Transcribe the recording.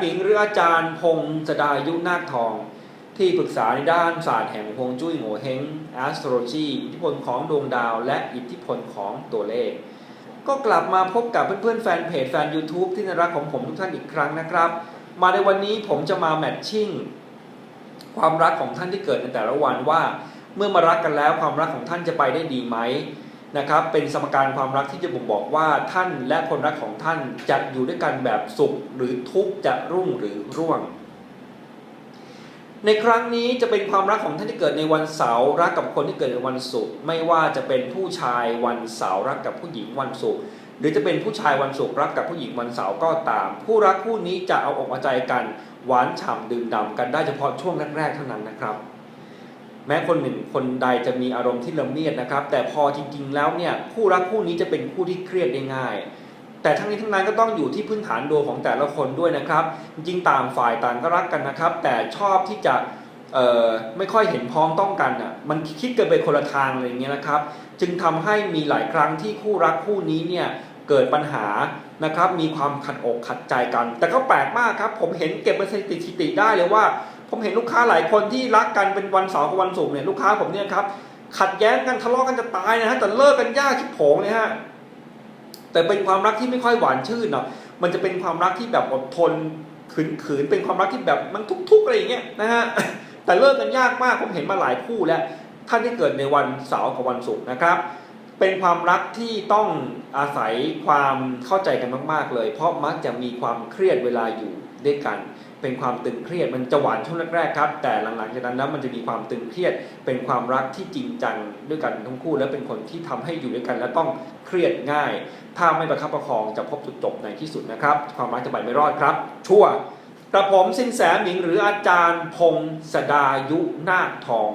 หญิงหรืออาจารย์พงศดายุนาคทอง ที่ปรึกษาในด้านศาสตร์แห่งฮวงจุ้ยโง่เฮง astrology อิทธิพลของดวงดาวและอิทธิพลของตัวเลข ก็กลับมาพบกับเพื่อนๆแฟนเพจแฟน YouTube ที่น่ารักของผมทุกท่านอีกครั้งนะครับ มาในวันนี้ผมจะมาแมทชิ่งความรักของท่านที่เกิดในแต่ละวันว่า เมื่อมารักกันแล้วความรักของท่านจะไปได้ดีไหม นะครับเป็นสมการความรักที่จะบ่งบอกว่าท่านและคนรักของท่านจะอยู่ด้วยกันแบบสุขหรือทุกข์จะรุ่งหรือร่วง ในครั้งนี้จะเป็นความรักของท่านที่เกิดในวันเสาร์รักกับคนที่เกิดในวันศุกร์ไม่ว่าจะเป็นผู้ชายวันเสาร์รักกับผู้หญิงวันศุกร์หรือจะเป็นผู้ชายวันศุกร์รักกับผู้หญิงวันเสาร์ก็ตาม ผู้รักคู่นี้จะเอาอกเอาใจกันหวานฉ่ำดื่มด่ำกันได้เฉพาะช่วงแรกๆเท่านั้นนะครับ แม้คนหนึ่งคนใดจะมีอารมณ์ที่ละเมียดนะครับ แต่พอจริงๆแล้วเนี่ยคู่รักคู่นี้จะเป็นคู่ที่เครียดได้ง่าย แต่ทั้งนี้ทั้งนั้นก็ต้องอยู่ที่พื้นฐานดวงของแต่ละคนด้วยนะครับ จริงๆต่างฝ่ายต่างก็รักกันนะครับ แต่ชอบที่จะไม่ค่อยเห็นพ้องต้องกันอะมันคิดกันไปคนละทางอะไรอย่างเงี้ยนะครับ จึงทำให้มีหลายครั้งที่คู่รักคู่นี้เนี่ยเกิดปัญหานะครับ มีความขัดอกขัดใจกัน แต่ก็แปลกมากครับ ผมเห็นเก็บเป็นสถิติได้เลยว่า ผมเห็นลูกค้าหลายคนที่รักกันเป็นวันเสาร์กับวันศุกร์เนี่ยลูกค้าผมเนี่ยครับขัดแย้งกันทะเลาะกันจะตายนะฮะแต่เลิกกันยากชิบโผงเลยฮะแต่เป็นความรักที่ไม่ค่อยหวานชื่นเนาะมันจะเป็นความรักที่แบบอดทนขืนๆเป็นความรักที่แบบมันทุก ๆอะไรอย่างเงี้ยนะฮะแต่เลิกกันยากมากผมเห็นมาหลายคู่แล้วท่านที่เกิดในวันเสาร์กับวันศุกร์นะครับ เป็นความรักที่ต้องอาศัยความเข้าใจกันมาก ๆ เลย เพราะมักจะมีความเครียดเวลาอยู่ด้วยกัน เป็นความตึงเครียดมันจะหวานช่วงแรกๆครับ แต่หลังๆจากนั้นนะมันจะมีความตึงเครียด เป็นความรักที่จริงจังด้วยกันทั้งคู่ และเป็นคนที่ทำให้อยู่ด้วยกัน และต้องเครียดง่าย ถ้าไม่ประคับประคองจะพบจุดจบในที่สุดนะครับ ความรักจะไปไม่รอดครับ ชั่วกระผมสินแสหมิงหรืออาจารย์พงศดายุนาคทอง